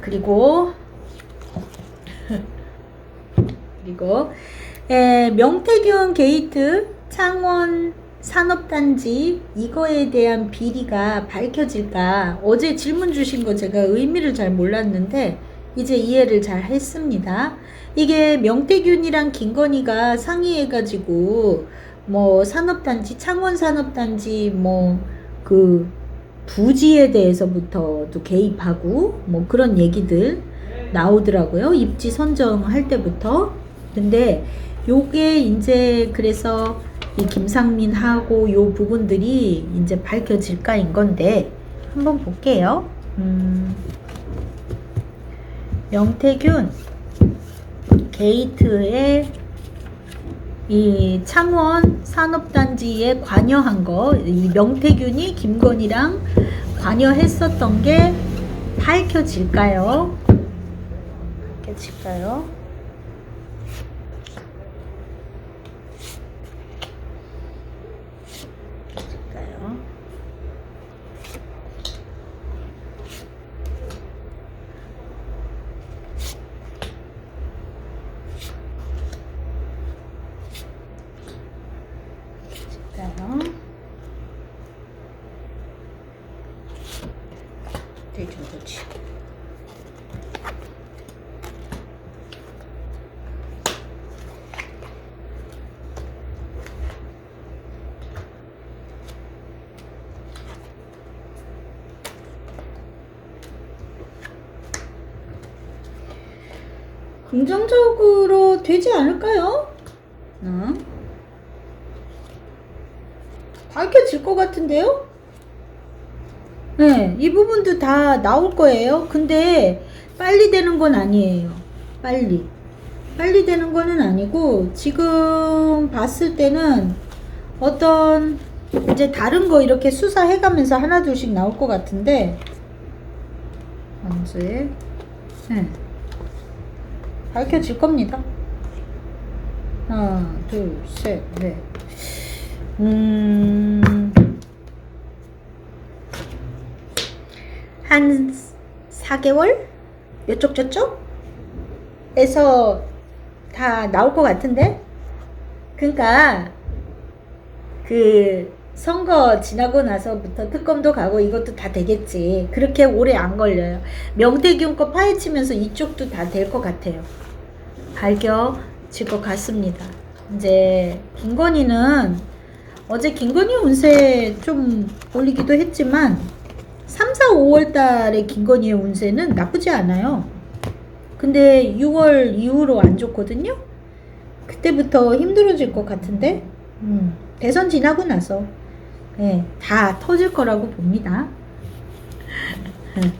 그리고 그리고 에, 명태균 게이트 창원 산업단지 이거에 대한 비리가 밝혀질까 어제 질문 주신 거 제가 의미를 잘 몰랐는데 이제 이해를 잘 했습니다. 이게 명태균이랑 김건희가 상의해가지고 뭐 산업단지 창원 산업단지 뭐그 부지에 대해서부터도 개입하고 뭐 그런 얘기들 나오더라고요. 입지 선정할 때부터. 근데 요게 이제 그래서 이 김상민하고 요 부분들이 이제 밝혀질까인 건데 한번 볼게요. 음, 명태균 게이트에 이 창원 산업단지에 관여한 거, 이 명태균이 김건희랑 관여했었던 게 밝혀질까요? 밝혀질까요? 볼까요? 대충 좋지. 긍정적으로 되지 않을까요? 응? 밝혀질 것 같은데요? 네, 이 부분도 다 나올 거예요. 근데 빨리 되는 건 아니에요. 빨리. 빨리 되는 거는 아니고 지금 봤을 때는 어떤 이제 다른 거 이렇게 수사해 가면서 하나 둘씩 나올 것 같은데 언제 네. 밝혀질 겁니다. 하나, 둘, 셋, 넷. 음, 한 4개월? 요쪽 저쪽? 에서 다 나올 것 같은데? 그니까, 그, 선거 지나고 나서부터 특검도 가고 이것도 다 되겠지. 그렇게 오래 안 걸려요. 명태균 거 파헤치면서 이쪽도 다 될 것 같아요. 밝혀질 것 같습니다. 이제, 김건희는 어제 김건희 운세 좀 올리기도 했지만 3, 4, 5월 달에 김건희의 운세는 나쁘지 않아요. 근데 6월 이후로 안 좋거든요. 그때부터 힘들어질 것 같은데 음, 대선 지나고 나서 예, 다 터질 거라고 봅니다.